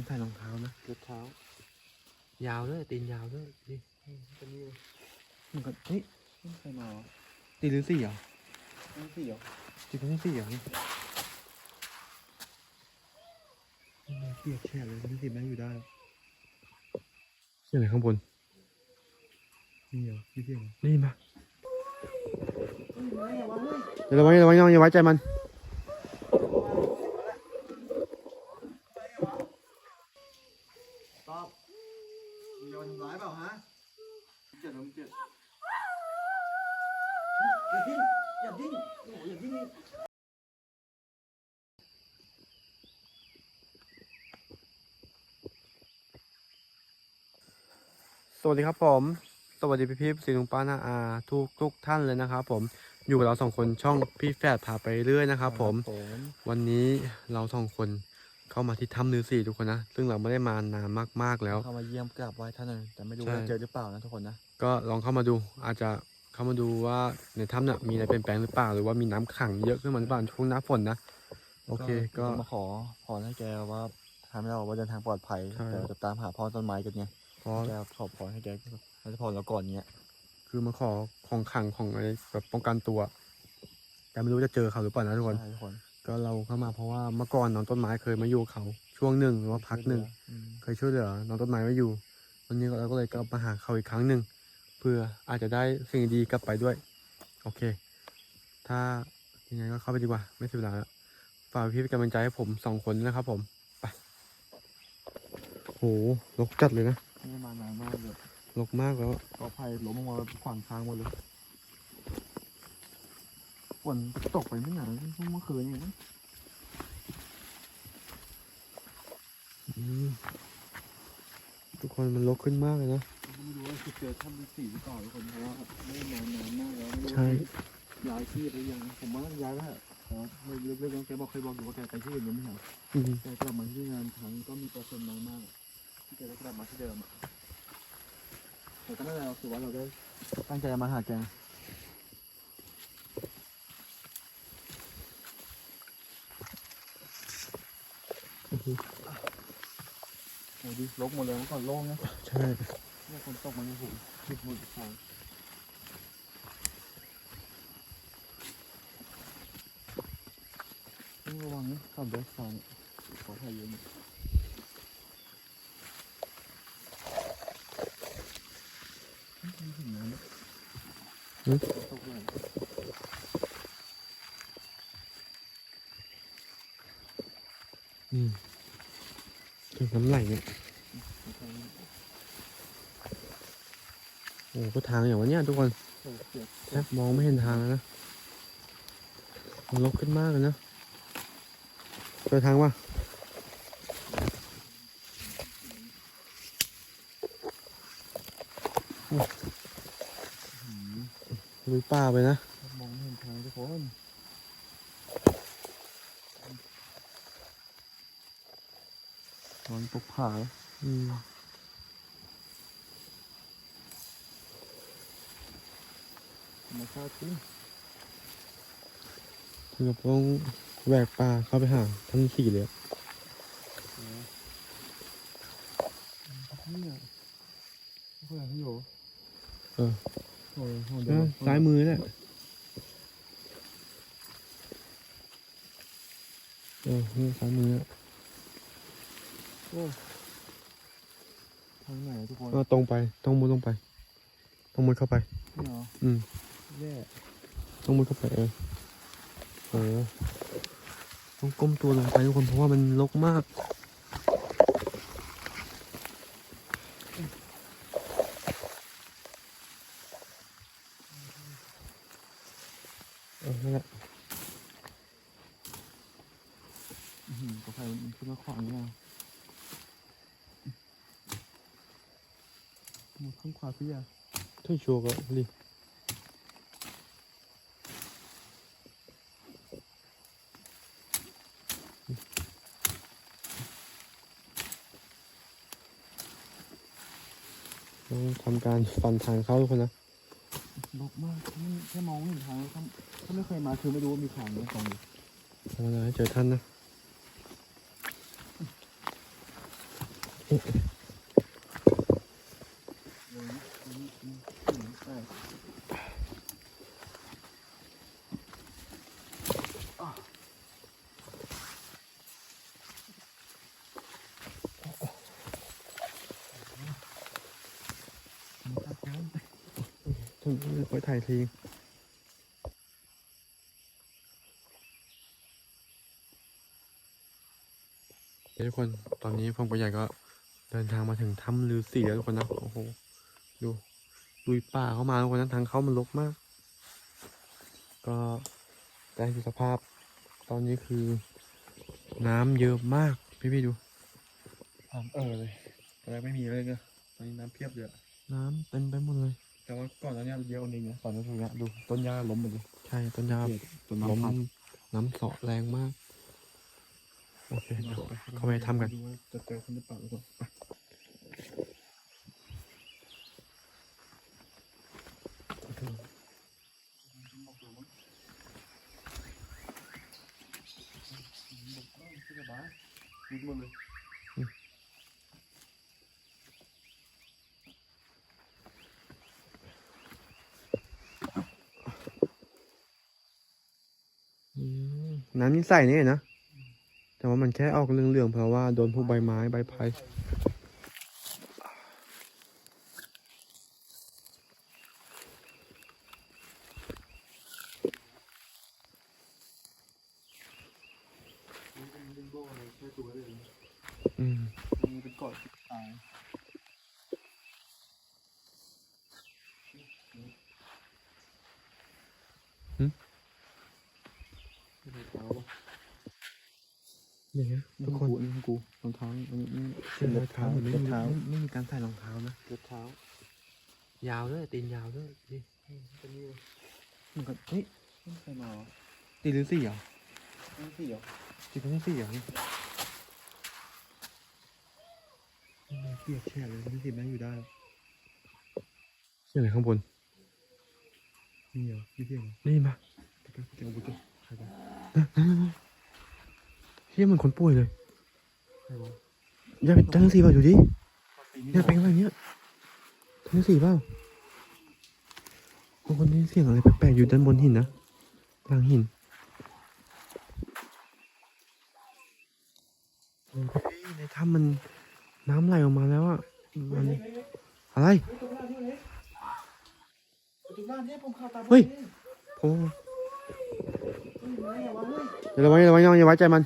การใส่รองเท้านะรองเท้า ยาวด้วยตีนยาวด้วยดิเป็นนี่เลยมันก็เฮ้ยไม่ใครมาวะตีนหรือสี่เหรอไม่สี่เหรอตีนไม่สี่เหรอนี่ไม่เปียกแฉะเลยไม่สิแม่งอยู่ได้เสียงอะไรข้างบนนี่เหรอไม่เที่ยงเหรอนี่มาไม่อย่าวะเฮ้ยอย่าระวังอย่าระวังอย่าไว้ใจมัน ตอบมีโด นทำร้ายเปล่าฮะเจ็บนะมึงเจ็บอย่าดิ้นอย่าดิ้นโอ้โหอย่าดิ้นสวัสดีครับผม สวัสดีพี่พี่ๆสิลุงป้านาอาทุกทุกท่านเลยนะครับผมอยู่กับเราสองคนช่องพี่แฝดพาไปเรื่อยนะครับผมผมวันนี้เราสองคน เข้ามาที่ถ้ำฤาษีทุกคนนะ ซึ่งเราไม่ได้มานานมากๆแล้ว เข้ามาเยี่ยมกราบไหว้ท่านหน่อยแต่ไม่รู้ใช่ว่าเจอหรือเปล่านะทุกคนนะ ก็ลองเข้ามาดูอาจจะเข้ามาดูว่าในถ้ำเนี่ยมีอะไรเปลี่ยนแปลงหรือเปล่า หรือว่ามีน้ำขังเยอะขึ้นมาหรือเปล่าช่วงหน้าฝนนะ โอเคก็มาขอพรให้แกว่าทำให้เราว่าเดินทางปลอดภัยใช่เดี๋ยวจะตามหาพ่อต้นไม้กันไงเพราะแกขอพรให้แกให้พรเราก่อนเนี้ยคือมาขอของขังของอะไรแบบป้องกันตัว แต่ไม่รู้จะเจอเขาหรือเปล่านะทุกคน ใช่ทุกคน ก็เราเข้ามาเพราะว่าเมื่อก่อนน้องต้นไม้เคยมาอยู่เขาช่วงหนึ่งหรือว่าพักหนึ่งอืมเคยช่วยเหลือน้องต้นไม้ไว้อยู่วันนี้เราก็เลยกลับมาหาเขาอีกครั้งหนึ่งเพื่ออาจจะได้สิ่งดีๆกลับไปด้วย โอเค ถ้ายังไงก็เข้าไปดีกว่าไม่เสียเวลาแล้วฝากพี่เป็นกำลังใจให้ผมสองคนด้วยนะครับผมไปโหลกจัดเลยนะนี่มานานมากเลยลกมากแล้วก็ภัยล้มลงมาขวางทางหมดเลย ฝนตกไปไม่นานเพิ่งเมื่อคืนเองอืมทุกคนมันลกขึ้นมากเลยนะผมไม่รู้ว่าจะเจอถ้ำฤาษีหรือเปล่าทุกคนเพราะว่าไม่ได้นานนานมากแล้วไม่รู้ใช่ย้ายที่หรือยังผมว่าย้ายแล้วแหละแต่ว่าไม่เรื่องๆแกบอกเคยบอกอยู่ว่าแกไปที่อื่นยังไม่เห็นอืมแกกลับมาที่งานครั้งก็มีเปอร์เซ็นต์น้อยมากอะที่แกได้กลับมาที่เดิมอะแต่ก็ไม่เป็นไรเราถือว่าเราได้ตั้งใจมาหาแก โอ้ดิลกหมดเลยเมื่อก่อนโล่งนะใช่เนี่ยฝนตกมันโอ้โหผิดหมดทางต้องระวังนะขับรถฟังขอถ่ายเยอะหน่อยไม่ถึงน้ำนะตกเลยอืมถึง น้ำไหลเนี่ย โอ้ก็ทางอย่างวะเนี่ยทุกคนเสียเสียแทบมองไม่เห็นทางแล้วนะมันลกขึ้นมากเลยนะเจอทางวะลุยป่าไปนะ มองไม่เห็นทางทุกคน นอนปกผาอืมธรรมชาติจริงถึงกับต้องแหวกป่าเข้าไปหาทั้งสี่เลยอะเนี่ยเพื่อนพี่โยเออโอ้ยโหเอเดี๋ยวอซ้ายมือเนี่ยเออนี่ซ้ายมือเนี่ยโอ้ทางไหนทุก คน ก็ตรงไป ต้องมุดลงไป ต้องมุดเข้าไป นี่เหรออืม แย่ต้องมุดเข้าไปเออโอ้โหต้องก้มตัวลงไปทุกคนเพราะว่ามันรกมาก เออนั่นแหละอื้อหือกาแฟมันขึ้นมาขวางนี่นะ หมดข้างขวาพี่อะถ้าชัวร์ก็รีบต้องทำการฟันทางเข้าทุกคนนะลกมากไม่แค่มองไม่เห็นทางถ้าถ้าไม่เคยมาคือไม่รู้ว่ามีทางนี้ตรงนี้ภาวนาให้เจอท่านนะ ถึงไปถ่ายทีเดี๋ยวทุกคน ตอนนี้ผมกับใหญ่ก็เดินทางมาถึงถ้ำลือสีแล้วทุกคนนะ โอ้โห ดูลุยป่าเข้ามาทุกคนนะทางเข้ามันรกมาก ก็ได้ดูสภาพ ตอนนี้คือ น้ำเยอะมาก พี่พี่ๆดูทำเออเลยตอนแรกไม่มีเลยเนอะตอนนี้น้ำเพียบเลยอะน้ำเต็มไปหมดเลย แต่ว่าก่อนหน้านี้เยอะกว่านี้นะตอนนี้นตรงเนี้ยดูต้นหญ้าล้มหมดเลยใช่ต้นยาเกลียดต้นล้มน้ำพัดน้ำเสาะแรงมาก โอเคเดี๋ยวเข้าไปทำกันดูว่าจะเจอคนหรือเปล่าทุกคนไปมิดหมดเลย อืมน้ำนี่ ใส่นี่นะ แต่ว่ามันแค่ออกเหลืองๆเพราะว่าโดนพวกใบไม้ใบไผ่ นี่เป็นลิงโก้อะไรแค่ตัวเลยนะ อืม มีเป็นเกาะตายไม่ได้เท้าปะ อย่างเงี้ย นี่ ทุก ของ คน กูนี่ของกูรองเท้าอันนี้นี่ เส้นรองเท้าเหมือนไม่ รอง มี เท้า ไม่ไม่มีการใส่รองเท้านะ รองเท้ายาวด้วยตีนยาวด้วยดิเป็นนี่เหมือนกันเฮ้ยไม่ใครมาเหรอตีหรือสี่เหรอไม่สี่เหรอตีหรือสี่เหรอนี่เปียกแฉะเลยไม่สิแม่งอยู่ได้เสียงอะไรข้างบนนี่เหรอไม่เที่ยงเหรอได้ยินปะเดี๋ยวไปเจออาวุธกันใครวะเฮียเหมันคนป่วยเลยใครวะอย่าไปจังสีเปล่าอยู่ดิปีนี้เนี่ยเป็นอะไรเนี่ย จังสีเปล่าบางคนได้ยินเสียงอะไรแปลกๆอยู่ด้านบนหินนะกลางหินในถ้ำมันน้ำไหลออกมาแล้วอะมันอะไรเฮ้ยโอ้เฮ้ยมเฮ้ยอย่าระวังอย่าระวังอย่าไว้ใจมัน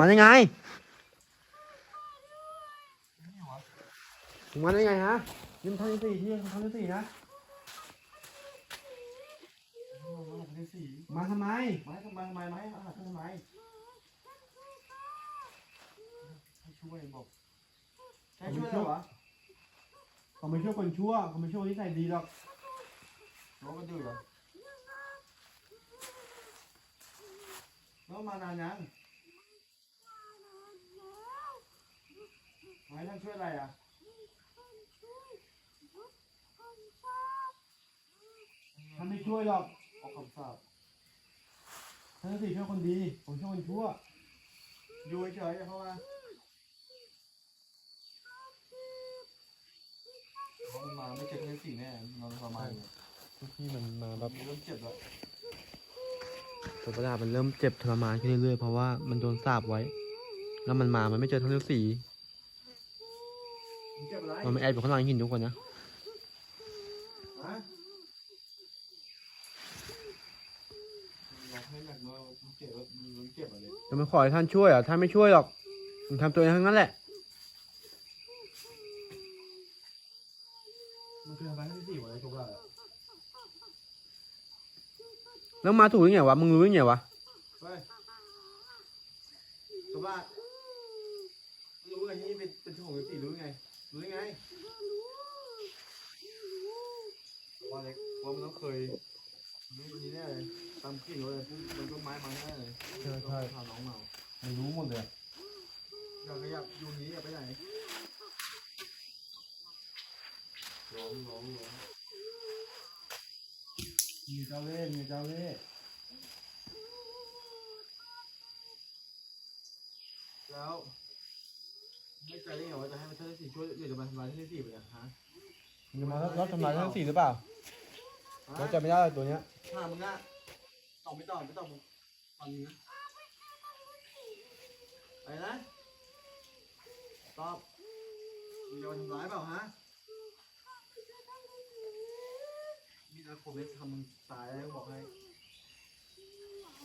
มาได้ไงมาได้ไงฮะยิ้มทำยังสี่ที่ทำยังสี่นะมาที่สี่มาทำไมมาให้ทำไมทำไมมาให้อาหารทำไมให้ช่วยบอกให้ช่วยเหรอวะเขาไม่ช่วยคนชั่วเขาไม่ช่วยที่ใส่ดีหรอกน้องก็ดื้อเหรอน้องมานานยัง มาให้ท่านช่วยอะไรอะท่านไม่ช่วยหรอกออกคำสาปท่านสี่ช่วยคนดี ผมช่วยคนชั่ว อยู่เฉยๆอย่าเข้ามาเขามาไม่เจ็บไม่สี่แน่นอนประมาณนี้ที่มันมาแบบเริ่มเจ็บแล้วตัวประหลาดมันเริ่มเจ็บทรมานขึ้นเรื่อยๆเพราะว่ามันโดนสาบไว้ แล้วมันมา มันไม่เจอทั้งฤาษี มึงเจ็บอะไรมันไม่แอบอยู่ข้างหลังหินทุกคนนะฮะอยากให้หนักน้อยมึงเจ็บแล้วมึงเจ็บอะไรจะมาขอให้ท่านช่วยเหรอะท่านไม่ช่วยหรอกมันทำตัวเองทั้งนั้นแหละมันคือทำร้ายที่สี่วันอะไรทุกอย่างแล้วมาถูกยังไงวะ มึงรู้ยังไงวะเฮ้ยทุกบ้านรู้ไงนี่เป็นเป็นของที่สี่รู้ไง รู้ได้ไงว่าเล็กว่ามันต้องเคยนี่นี่แน่เลยตามกลิ่นเลยปุ๊บมันก็ไม้มาแน่เลยใช่ใช่ พาน้องเมาไม่รู้หมดเลยอยากขยับอยู่นี้อยากไปไหนร้องร้องร้องมีเจ้าเล่มีเจ้าเล่แล้ว ไม่ใจได้ไงว่าจะให้มันท่านสี่ช่วยหรือจะมาทำลายท่านสี่ไปเนี่ยฮะมันจะมาลดทำลายทั้งสี่หรือเปล่าเราจะไม่ได้ตัวเนี้ยถ้ามึงอะตอบไม่ตอบไม่ตอบมึงฟังมึงนะอะไรนะตอบมึงจะมาทำร้ายเปล่าฮะมีแต่ผมจะทำมึงตายแล้วบอกให้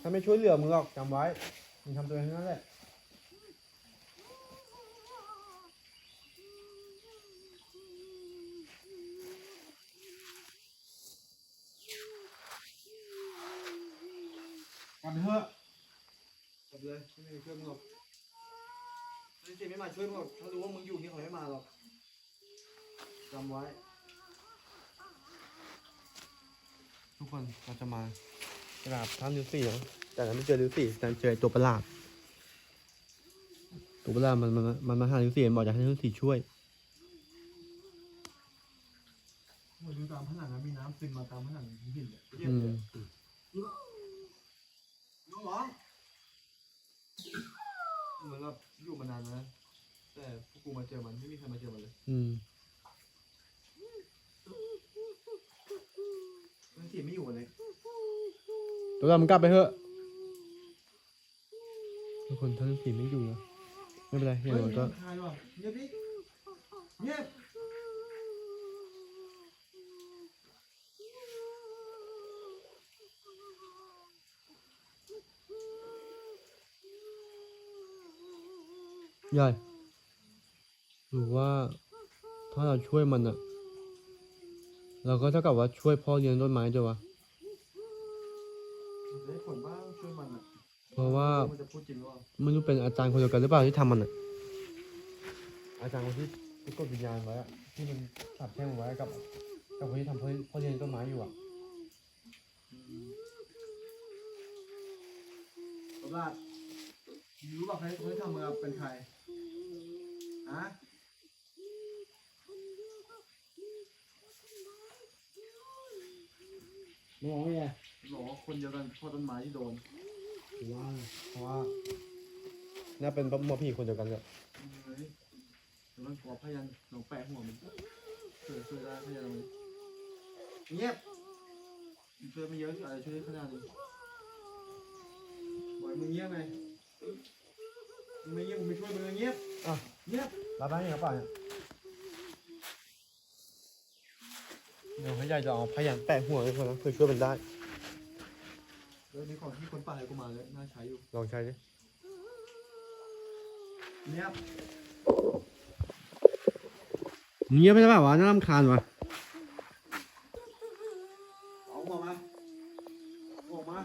ถ้าไม่ช่วยเหลือมึงหรอกจำไว้มึงทำตัวเองนั่นแหละ ไปเถอะกลับเลยไม่มีช่วยมึงหรอกท่านสี่ไม่มาช่วยมึงหรอกถ้ารู้ว่ามึงอยู่นี่เขาไม่มาหรอกจำไว้ ทุกคนเราจะมากราบท่านฤาษีนะแต่เราไม่เจอฤาษีแต่เจอตัวประหลาด ตัวประหลาดมันมันมันมาหาฤาษีมันบอกจะให้ฤาษีช่วย เราดูตามผนังนะมีน้ำซึมมาตามผนังหินเนี่ยเยี่ยอืมมเลยน้ องร้องเหมือนกับอยู่มานานนะ แต่พวกกูมาเจอมันไม่มีใครมาเจอมันเลยอืมบางทีไม่อยู่เลยตัวเรามันกลับไปเถอะทุกคนท่านฤาษีไม่อยู่นะไม่เป็นไรอย่างน้อยก็คายว่ะเงียบดิเงียบ ยายหรือว่าถ้าเราช่วยมันอะเราก็เท่ากับว่าช่วยพ่อเลี้ยงต้นไม้ด้วยวะ มันจะได้ผลบ้างช่วยมันอะเพราะว่า มันจะพูดจริงหรือเปล่าไม่รู้เป็นอาจารย์คนเดียวกันหรือเปล่าที่ทำมันอะอาจารย์คนที่ที่กดวิญญาณไว้อะที่มันสับแช่งไว้กับกับคนที่ทำพ่อพ่อเลี้ยงต้นไม้อยู่อะตบลาดรู้ป่ะใครคนที่ทำมึงอะเป็นใคร ฮะไม่ร้องไงบอกว่าคนเดียวกันพ่อต้นไม้ที่โดนว่าเพราะว่าน่าเป็นหมอผีคนเดียวกันเลยเฮ้ยเดี๋ยวมันกรอบพยันหลงแปะหัวมันช่วยช่วยได้พยันเลยเงียบช่วยไม่เยอะอะไรช่วยได้ขนาดนี้บอกให้มึงเงียบไงมึงไม่เงียบมึงไม่ช่วยมึงเงียบอะ เงียบรับได้ยังครับป่ะเนี่ยเดี๋ยวให้ยายจะเอาพยานแปะหัวเลยคนนะเพื่อช่วยมันได้เออมีของที่คนป่าให้กูมาเลยน่าใช้อยู่ลองใช้ดิเงียบเงียบไม่ใช่ป่าวะน่ารำคาญวะ เอาออกมาเอาออกมา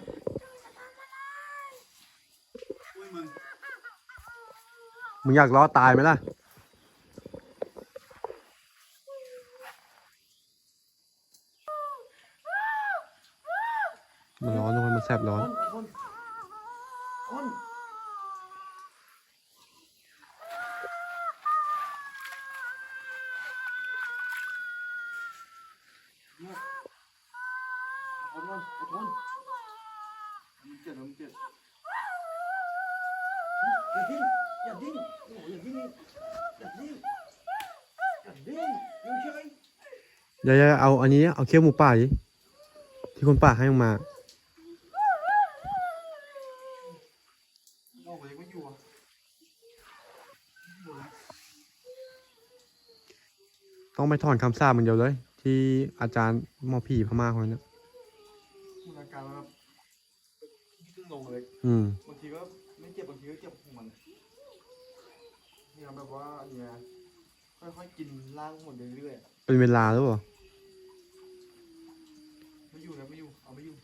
ช่วยมึง มึงอยากล้อตายไหมล่ะ มันร้อนทุกคนมันแสบร้อน อดทนอดทนมันเจ็บมันเจ็บ อย่าดิ้นอย่าดิ้นโอ้ยอย่าดิ้นอย่าดิ้นอย่าดิ้นอยู่เฉยเดี๋ยวๆเอาอันนี้เอาเคี้ยวหมูป่าดิที่คนป่าให้มาโอ้ยไม่อยู่อะต้องไปถอนคำสาปมึงเดียวเลย ที่อาจารย์หมอผีพม่าคนนั้นนะคุณอาการแบบขึ้นลงเลยอืมบางทีก็ ไม่เจ็บบางทีก็เจ็บของมันเนี่ยแบบว่าเนี่ยค่อยๆกินล่างหมดเรื่อยๆอะเป็นเวลาหรือเปล่าไม่อยู่นะไม่อยู่เอาไม่อยู่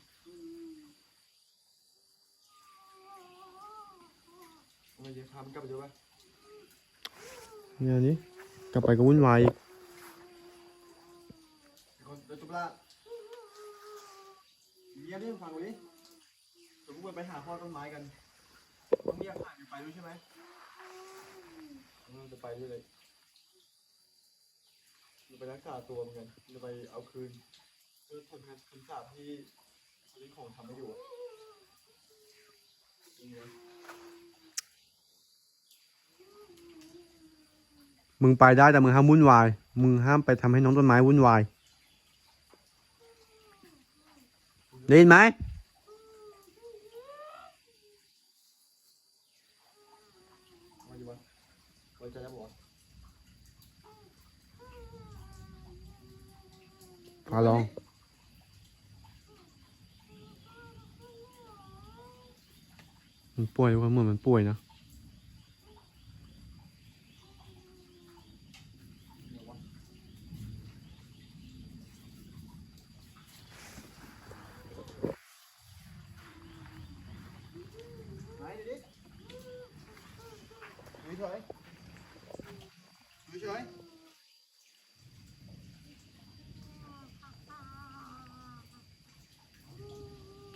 ทำไมจะพามันกลับไปเจอปะเนี่ยนี่กลับไปก็วุ่นวายอีกคนเดี๋ยวจุบละเมียนี่ฟังกูดิเดี๋ยวพวกมึงไปหาพ่อต้นไม้กัน ต้องเรียกผ่านอยู่ไปด้วยใช่ไหมเออจะไปด้วยเลยจะไปรักษาตัวเหมือนกันจะไปเอาคืนเพื่อทำงานคำสาปที่คนที่ของทำไม่อยู่อะจริงไหมมึงไปได้แต่มึงห้ามวุ่นวาย มึงห้ามไปทำให้น้องต้นไม้วุ่นวายได้ยินไหม มาอยู่วะไว้ใจได้ปะวะ พาลอง มันป่วยว่าเหมือนมันป่วยนะ เดี๋ยววะไหนดูดิดูเฉยดูเฉย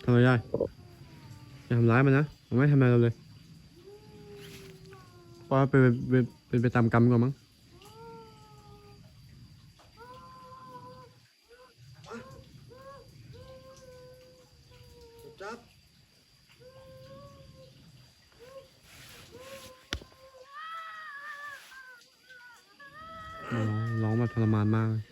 ทำ อะไรได้อย่าทำร้ายมันนะมันไม่ทำอะไรเราเลยเพราะว่าเป็นเป็นเป็นไปตามกรรมก่อนมั้ง จับ ร้องร้องแบบทรมานมากเลย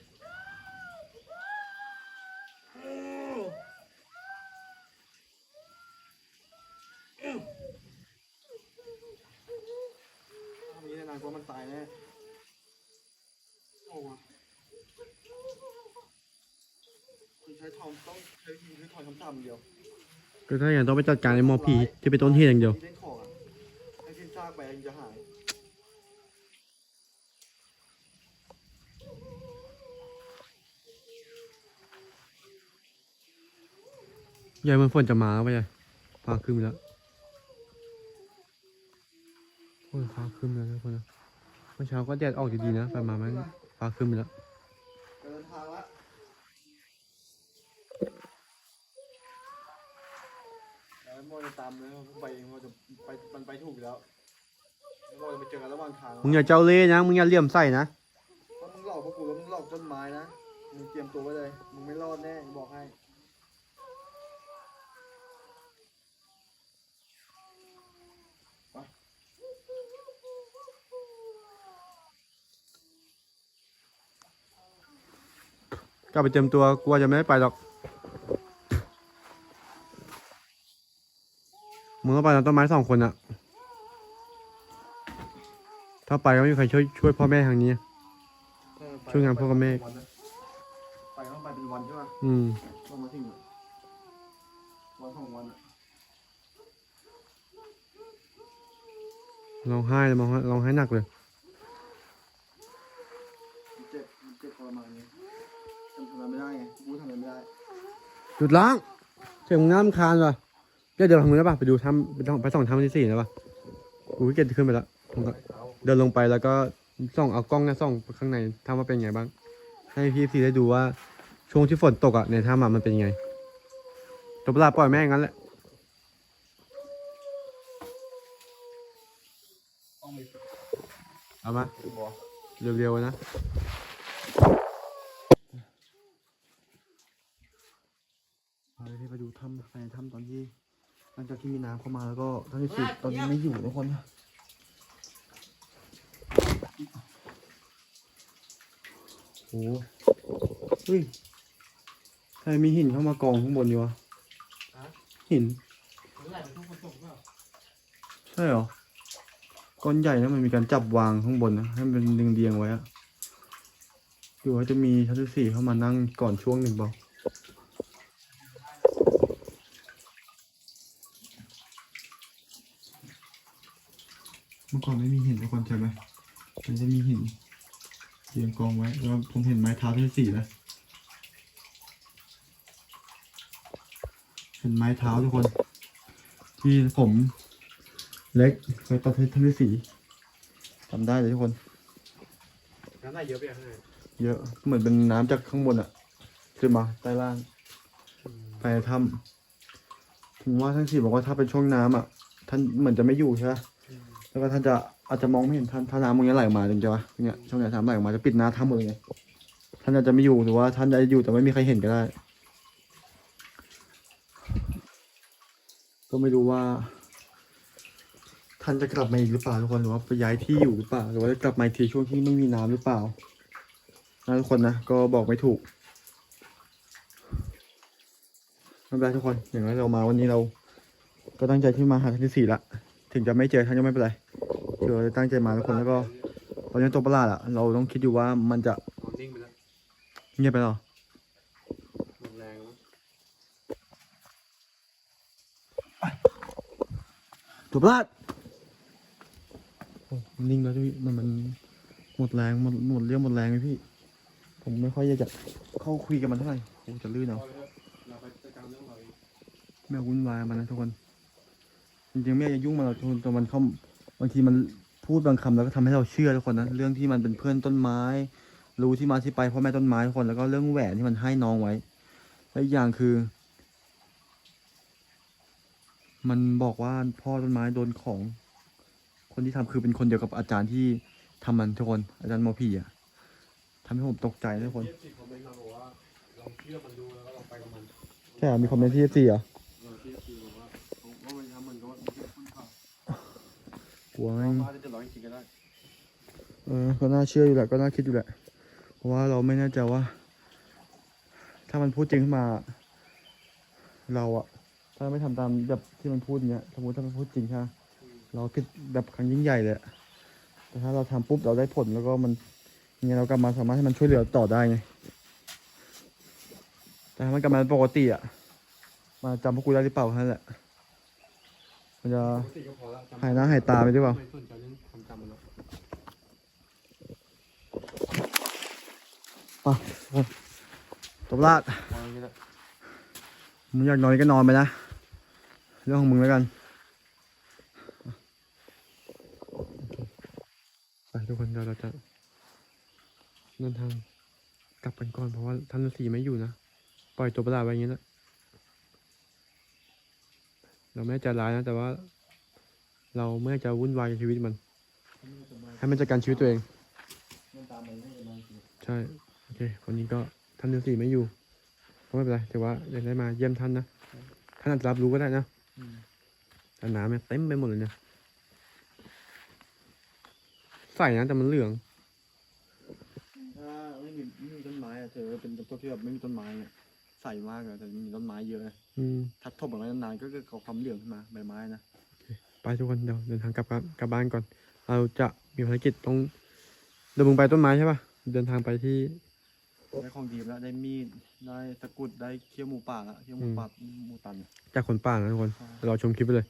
ทำอย่างนี้นานๆกว่ามันตายแน่โอ้วะคุณใช้ทอมต้องใช้วิธีคือถอนคำสาปอย่างเดียวก็ถ้าอย่างต้องไปจัดการไอ้หมอผีที่เป็นต้นเหตุอย่างเดียว ที่เล่นของอะให้ทิ้งซากไปมันจะหายยายมันฝนจะมาแล้วไปยายฟ้าครึ้มแล้วโอ้ยฟ้าครึ้มแล้วทุกคนนะเมื่อเช้าก็แดดออกดีๆนะไปมาแม่งฟ้าครึ้มไปแล้วเดินทางละแล้วโมจะตามเลยไปเองโมจะไปมันไปถูกอยู่แล้วแล้วโมจะไปเจอกันระหว่างทางมึงอย่าเจ้าเล่ห์นะมึงอย่าเหลี่ยมใส่นะถ้ามึงหลอกพวกกูแล้วมึงหลอกต้นไม้นะมึงเตรียมตัวไว้เลยมึงไม่รอดแน่บอกให้ กลับไปเตรียมตัวกลัวจะไม่ได้ไปหรอกมึงก็ไปกับต้นไม้สองคนอะถ้าไปก็ไม่มีใครช่วยช่วยพ่อแม่ทางนี้ ช่วยงานพวกกับแม่ ไปต้องไปเป็นวันใช่ป่ะอืมต้องมาถึงวันสองวันอะร้องไห้เลยร้องไห้ร้องไห้หนักเลย มันเจ็บมันเจ็บทรมานไงทำอะไรไม่ได้ไงกูทำอะไรไม่ได้ หยุดร้องเสียงน้ำคานว่ะเดี๋ยวเดินทางนู้นได้ปะไปดูถ้ำไปต้องไปส่องถ้ำที่สี่นะปะกูขี้เกียจขึ้นไปแล้วผมก็เดินลงไปแล้วก็ส่องเอากล้องเนี่ยส่องข้างในถ้ำว่าเป็นไงบ้าง ให้พี่ซีได้ดูว่าช่วงที่ฝนตกอะในถ้ำอะมันเป็นยังไงตัวประหลาดปล่อยแม่งั้นแหละต้องมีเอามาเร็วๆนะพาพี่ไปดูถ้ำภายในถ้ำตอนที่หลังจากที่มีน้ำเข้ามาแล้วก็ท่านที่สิตอนนี้ไม่อยู่ทุกคนโอ้โหเฮ้ยใครมีหินเข้ามากองข้างบนอยู่วะหินไหลไปทุกคนตกเปล่าใช่เหรอก้อนใหญ่นะมันมีการจับวางข้างบนนะให้มันเป็นเรียงๆไว้อะดูว่าจะมีชั้นที่สี่เข้ามานั่งก่อนช่วงหนึ่งเปล่า มื่อก่อนไม่มีหินทุกคนใช่ไหมมันจะมีหินเรียงกองไว้แล้วผมเห็นไม้เท้าชั้นที่สี่แล้วเห็นไม้เท้าทุกคน ที่ผมเล็กเคยตัดให้ทั้งที่สีจำได้เลยทุกคนน้ำไหลเยอะไปข้างในเยอะเหมือนเป็นน้ำจากข้างบนอะขึ้นมาใต้ล่างไปในถ้ำถึงว่าทั้งสี่บอกว่าถ้าเป็นช่วงน้ำอะท่านเหมือนจะไม่อยู่ใช่ไหม แล้วก็ท่านจะอาจจะมองไม่เห็นท่านถ้าน้ำมันนี้ไหลออกมาจริงๆวะเนี่ยช่วงเนี้ยน้ำไหลออกมาจะปิดหน้าถ้ำหมดเลยไงท่านอาจจะไม่อยู่หรือว่าท่านจะอยู่แต่ไม่มีใครเห็นก็ได้ ก็ไม่รู้ว่า ท่านจะกลับมาอีกหรือเปล่าทุกคนหรือว่าไปย้ายที่อยู่หรือเปล่าหรือว่าจะกลับมาอีกทีช่วงที่ไม่มีน้ำหรือเปล่านะทุกคนนะก็บอกไม่ถูกไม่เป็นไรทุกคนอย่างไรเรามาวันนี้เรา ก็ตั้งใจที่มาหาท่านที่สี่ละ ถึงจะไม่เจอท่านก็ไม่เป็นไรคือเราจะตั้งใจมาทุกคนแล้วก็ตอนนี้ตัวประหลาดอะเราต้องคิดอยู่ว่ามันจะนอนนิ่งไปแล้วเงียบไปหรอหมดแรงแล้วตัวประหลาดโอ้นิ่งแล้วพี่มันมันหมดแรงหมดหมดเรี่ยวหมดแรงเลยพี่ ผมไม่ค่อยอยากจะเข้าคุยกับมันเท่าไหร่โอ้จะลื่นเอาพอเลยเราไปจัดการเรื่องเราเองไม่วุ่นวายมันนะทุกคน จริงๆไม่อยากจะยุ่งมันหรอกทุกคนแต่มันเข้าบางทีมันพูดบางคำแล้วก็ทำให้เราเชื่อทุกคนนะเรื่องที่มันเป็นเพื่อนต้นไม้ รู้ที่มาที่ไปพ่อแม่ต้นไม้ทุกคนแล้วก็เรื่องแหวนที่มันให้น้องไว้และอีกอย่างคือ มันบอกว่าพ่อต้นไม้โดนของ คนที่ทำคือเป็นคนเดียวกับอาจารย์ที่ทำมันทุกคนอาจารย์หมอผีอะทำให้ผมตกใจนะทุกคน เทียบสิคอมเมนต์มาบอกว่าลองเชื่อมันดูแล้วก็ลองไปกับมัน ใช่เหรอมีคอมเมนต์ที่สี่เหรอ หัวแม่งว่าจะร้อยจริงก็ได้เออก็น่าเชื่ออยู่แหละก็น่าคิดอยู่แหละ เพราะว่าเราไม่แน่ใจว่า ถ้ามันพูดจริงขึ้นมา เราอะถ้าไม่ทำตามแบบที่มันพูดเนี้ยสมมติถ้ามันพูดจริงใช่ไหมเราคิดแบบครั้งยิ่งใหญ่เลยอะแต่ถ้าเราทำปุ๊บเราได้ผลแล้วก็มันเนี่ยเรากลับมาสามารถให้มันช่วยเหลือต่อได้ไงแต่ถ้ามันกลับมาเป็นปกติอะมาจำพวกกูได้หรือเปล่าแค่นั้นแหละ มันจะหายหน้าหายตาไปหรือเปล่าไม่สนใจเรื่องความจำมันหรอกอะจบลางนี้แหละมึงอยากนอนก็นอนไปนะ เรื่องของมึงแล้วกัน ไปทุกคนเดี๋ยวเราจะเดินทางกลับกันก่อนเพราะว่าท่านฤาษีไม่อยู่นะ ปล่อยตัวประหลาดไว้อย่างนี้แหละ เราไม่ได้ใจะร้ายนะ แต่ว่า เราไม่อจะวุ่นวายกับชีวิตมัน ให้มันจัดการชีวิตตัวเอง ใช่ โอเค วันนี้ก็ท่านฤาษีไม่อยู่ก็ไม่เป็นไรแต่ว่ายังได้มาเยี่ยมท่านนะ ท่านอาจจะรับรู้ก็ได้นะแต่น้ำเนี่ยเต็มไปหมดเลยเนี่ยใส่นะแต่มันเหลืองถ้าไม่มีไม่มีต้นไม้อะเธอเป็นตัวที่แบบไม่มีต้นไม้เนี่ย ใสมากเลยแต่มีต้นไม้เยอะนะอืมทัดทบแบบนั้นนานๆก็เกิดความเหลืองขึ้นมาใบไม้นะไปทุกคนเดี๋ยวเดินทางกลับบ้านกลับบ้านก่อน เราจะมีภารกิจต้องเดินมึงไปต้นไม้ใช่ปะเดินทางไปที่ ได้ของดีมาแล้วได้มีดได้ตะกรุดได้เขี้ยวหมูป่าละเขี้ยวหมูป่าหมูตันจากคนป่านะทุกคนใช่เดี๋ยวเราชมคลิปไปเลย